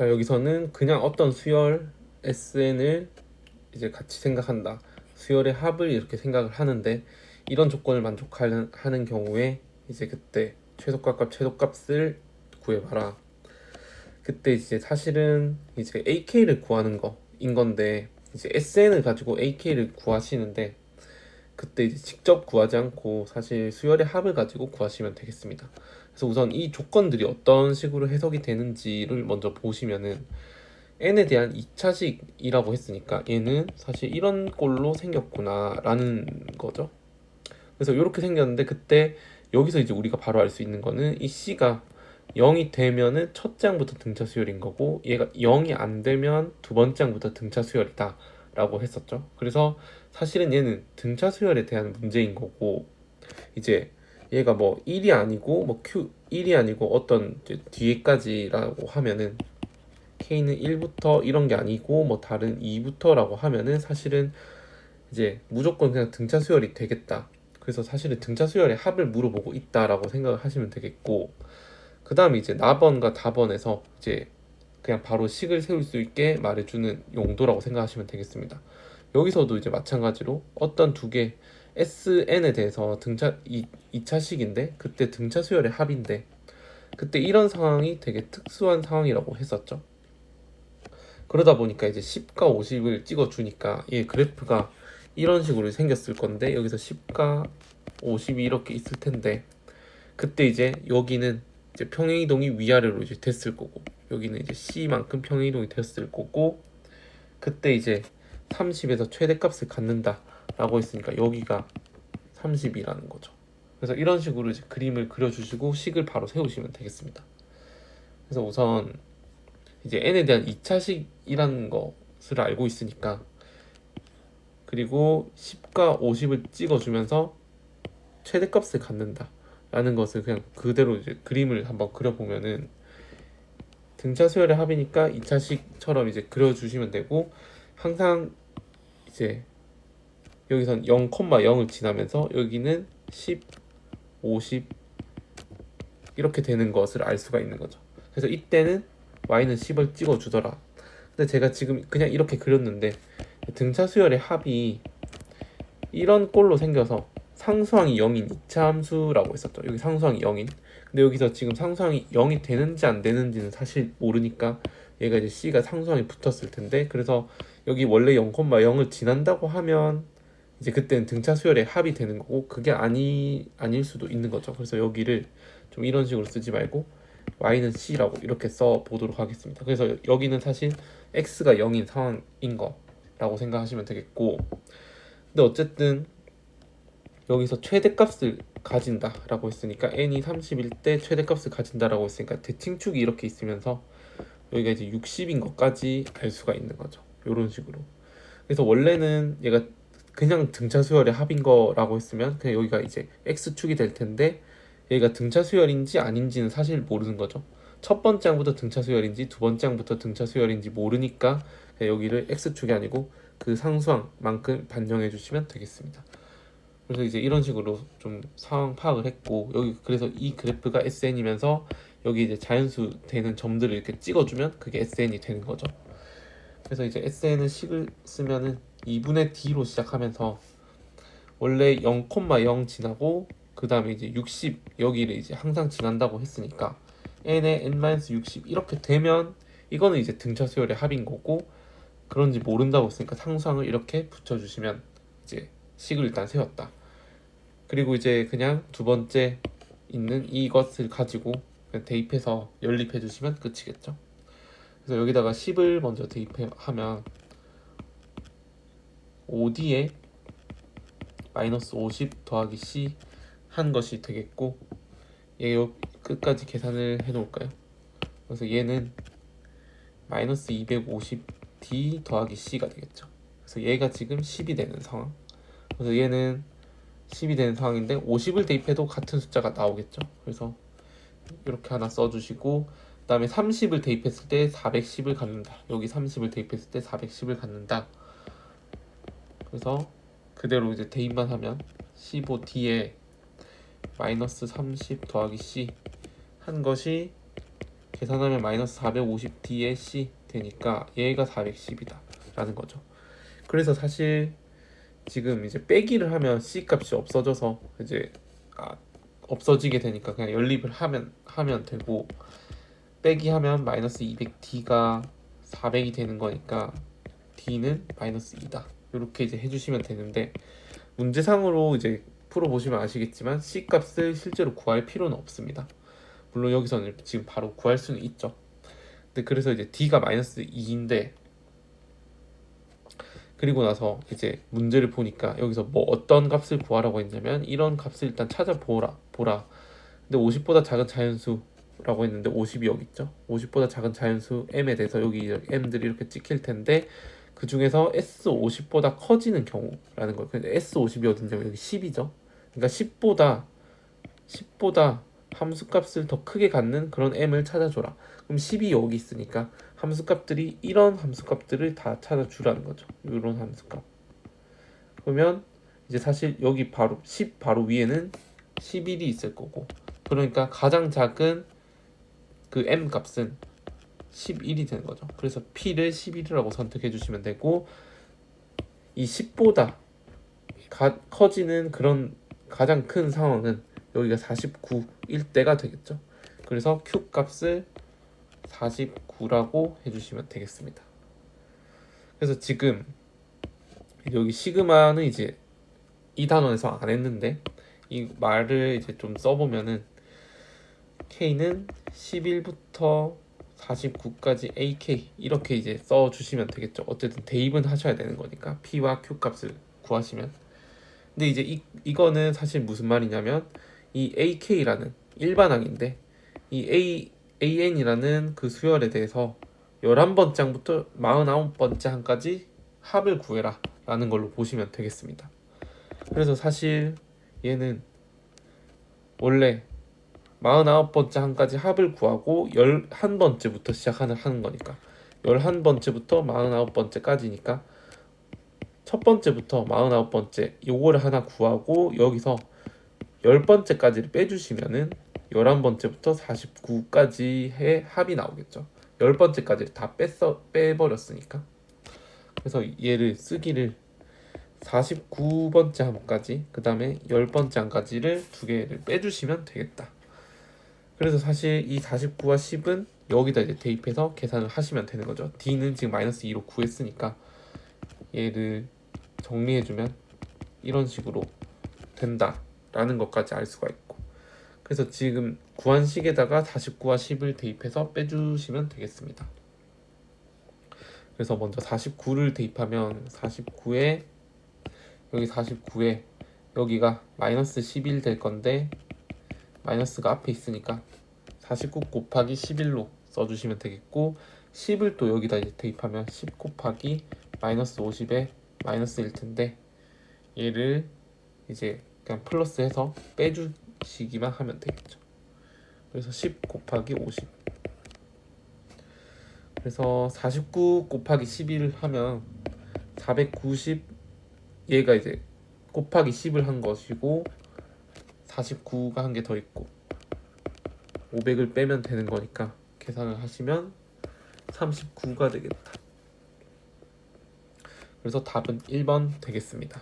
자 여기서는 그냥 어떤 수열 SN을 이제 같이 생각한다. 수열의 합을 이렇게 생각을 하는데 이런 조건을 만족하는 하는 경우에 이제 그때 최소값 최소값을 구해봐라. 그때 이제 사실은 이제 AK를 구하는 거인 건데 이제 SN을 가지고 AK를 구하시는데 그때 이제 직접 구하지 않고 사실 수열의 합을 가지고 구하시면 되겠습니다. 그래서 우선 이 조건들이 어떤 식으로 해석이 되는지를 먼저 보시면은 n에 대한 2차식이라고 했으니까 얘는 사실 이런 꼴로 생겼구나라는 거죠. 그래서 이렇게 생겼는데 그때 여기서 이제 우리가 바로 알 수 있는 거는 이 c가 0이 되면은 첫 장부터 등차 수열인 거고 얘가 0이 안 되면 두 번째 장부터 등차 수열이다 라고 했었죠. 그래서 사실은 얘는 등차 수열에 대한 문제인 거고 이제 얘가 뭐 1이 아니고 뭐 Q 1이 아니고 어떤 뒤에까지라고 하면은 K는 1부터 이런 게 아니고 뭐 다른 2부터라고 하면은 사실은 이제 무조건 그냥 등차 수열이 되겠다. 그래서 사실은 등차 수열의 합을 물어보고 있다라고 생각을 하시면 되겠고 그 다음에 이제 나번과 다번에서 이제 그냥 바로 식을 세울 수 있게 말해주는 용도라고 생각하시면 되겠습니다. 여기서도 이제 마찬가지로 어떤 두개 SN에 대해서 등차 2, 2차식인데 그때 등차 수열의 합인데 그때 이런 상황이 되게 특수한 상황이라고 했었죠. 그러다 보니까 이제 10과 50을 찍어 주니까 이 그래프가 이런 식으로 생겼을 건데 여기서 10과 50이 이렇게 있을 텐데 그때 이제 여기는 이제 평행이동이 위아래로 이제 됐을 거고 여기는 이제 C만큼 평행이동이 됐을 거고 그때 이제 30에서 최대값을 갖는다 라고 했으니까 여기가 30이라는 거죠. 그래서 이런 식으로 이제 그림을 그려주시고 식을 바로 세우시면 되겠습니다. 그래서 우선 이제 n에 대한 2차식이라는 것을 알고 있으니까 그리고 10과 50을 찍어주면서 최대값을 갖는다 라는 것을 그냥 그대로 이제 그림을 한번 그려보면은 등차 수열의 합이니까 2차식처럼 이제 그려주시면 되고 항상 이제 여기선 0,0을 지나면서 여기는 10, 50 이렇게 되는 것을 알 수가 있는 거죠. 그래서 이때는 y는 10을 찍어 주더라. 근데 제가 지금 그냥 이렇게 그렸는데 등차 수열의 합이 이런 꼴로 생겨서 상수항이 0인 2차 함수라고 했었죠. 여기 상수항이 0인. 근데 여기서 지금 상수항이 0이 되는지 안 되는지는 사실 모르니까 얘가 이제 c가 상수항이 붙었을 텐데 그래서 여기 원래 0,0을 지난다고 하면 이제 그때는 등차 수열의 합이 되는 거고 그게 아니 아닐 수도 있는 거죠. 그래서 여기를 좀 이런 식으로 쓰지 말고 y는 c라고 이렇게 써 보도록 하겠습니다. 그래서 여기는 사실 x가 0인 상황인 거라고 생각하시면 되겠고 근데 어쨌든 여기서 최대값을 가진다라고 했으니까 n이 30일 때 최대값을 가진다라고 했으니까 대칭축이 이렇게 있으면서 여기가 이제 60인 것까지 알 수가 있는 거죠. 이런 식으로. 그래서 원래는 얘가 그냥 등차 수열의 합인 거라고 했으면 그냥 여기가 이제 x축이 될 텐데 얘가 등차 수열인지 아닌지는 사실 모르는 거죠. 첫 번째 항부터 등차 수열인지 두 번째 항부터 등차 수열인지 모르니까 여기를 x축이 아니고 그 상수항만큼 반영해 주시면 되겠습니다. 그래서 이제 이런 식으로 좀 상황 파악을 했고 여기 그래서 이 그래프가 SN이면서 여기 이제 자연수 되는 점들을 이렇게 찍어주면 그게 SN이 되는 거죠. 그래서 이제 SN은 식을 쓰면은 2분의 D로 시작하면서 원래 0,0 지나고 그 다음에 이제 60 여기를 이제 항상 지난다고 했으니까 n에 n-60 이렇게 되면 이거는 이제 등차 수열의 합인 거고 그런지 모른다고 했으니까 상수항을 이렇게 붙여주시면 이제 식을 일단 세웠다. 그리고 이제 그냥 두 번째 있는 이것을 가지고 대입해서 연립해 주시면 끝이겠죠. 그래서 여기다가 10을 먼저 대입하면 5D에 마이너스 50 더하기 C 한 것이 되겠고 얘 끝까지 계산을 해 놓을까요? 그래서 얘는 마이너스 250D 더하기 C가 되겠죠. 그래서 얘가 지금 10이 되는 상황. 그래서 얘는 10이 되는 상황인데 50을 대입해도 같은 숫자가 나오겠죠. 그래서 이렇게 하나 써주시고 그 다음에 30을 대입했을 때 410을 갖는다. 여기 30을 대입했을 때 410을 갖는다. 그래서 그대로 이제 대입만 하면 15D에 마이너스 30 더하기 C 한 것이 계산하면 마이너스 450d의 c 되니까 얘가 410이다 라는 거죠 그래서 사실 지금 이제 빼기를 하면 c 값이 없어져서 이제 아, 없어지게 되니까 그냥 연립을 하면 하면 되고 빼기 하면 마이너스 200d가 400이 되는 거니까 d는 마이너스 2다. 이렇게 이제 해주시면 되는데 문제상으로 이제 풀어보시면 아시겠지만 c 값을 실제로 구할 필요는 없습니다. 물론 여기서는 지금 바로 구할 수는 있죠. 근데 그래서 이제 d가 마이너스 2인데 그리고 나서 이제 문제를 보니까 여기서 뭐 어떤 값을 구하라고 했냐면 이런 값을 일단 찾아보라 보라. 근데 50보다 작은 자연수 라고 했는데 50이 여기 있죠? 50보다 작은 자연수 m에 대해서 여기 m들이 이렇게 찍힐 텐데 그 중에서 S50보다 커지는 경우라는 거예요. 근데 S50이 어딘냐면 여기 10이죠? 그러니까 10보다 10보다 함수값을 더 크게 갖는 그런 m을 찾아줘라. 그럼 10이 여기 있으니까 함수값들이 이런 함수값들을 다 찾아주라는 거죠. 이런 함수값. 그러면 이제 사실 여기 바로 10 바로 위에는 11이 있을 거고. 그러니까 가장 작은 그 m 값은 11이 되는 거죠. 그래서 p를 11이라고 선택해 주시면 되고 이 10보다 가, 커지는 그런 가장 큰 상황은 여기가 49일 때가 되겠죠. 그래서 q 값을 49라고 해주시면 되겠습니다. 그래서 지금 여기 시그마는 이제 이 단원에서 안 했는데 이 말을 이제 좀 써보면은 K는 11부터 49까지 AK 이렇게 이제 써 주시면 되겠죠. 어쨌든 대입은 하셔야 되는 거니까 P와 Q 값을 구하시면. 근데 이제 이, 이거는 사실 무슨 말이냐면 이 AK라는 일반항인데 이 A AN이라는 그 수열에 대해서 11번째 항부터 49번째 항까지 합을 구해라 라는 걸로 보시면 되겠습니다. 그래서 사실 얘는 원래 49번째 항까지 합을 구하고 11번째부터 시작하는 하는 거니까 11번째부터 49번째까지니까 첫 번째부터 49번째 요거를 하나 구하고 여기서 10번째까지를 빼주시면은 11번째부터 49까지의 합이 나오겠죠. 10번째까지 다 뺐어, 빼버렸으니까. 그래서 얘를 쓰기를 49번째 함까지, 그 다음에 10번째 함까지를 두 개를 빼주시면 되겠다. 그래서 사실 이 49와 10은 여기다 이제 대입해서 계산을 하시면 되는 거죠. D는 지금 마이너스 2로 구했으니까 얘를 정리해주면 이런 식으로 된다라는 것까지 알 수가 있고 그래서 지금 구한 식에다가 49와 10을 대입해서 빼주시면 되겠습니다. 그래서 먼저 49를 대입하면 49에 여기 49에 여기가 마이너스 11 될 건데 마이너스가 앞에 있으니까 49 곱하기 11로 써주시면 되겠고 10을 또 여기다 이제 대입하면 10 곱하기 마이너스 50에 마이너스 1 텐데 얘를 이제 그냥 플러스해서 빼주시기만 하면 되겠죠. 그래서 10 곱하기 50 그래서 49 곱하기 11 하면 490 얘가 이제 곱하기 10을 한 것이고 49가 한 개 더 있고 500을 빼면 되는 거니까 계산을 하시면 39가 되겠다. 그래서 답은 1번 되겠습니다.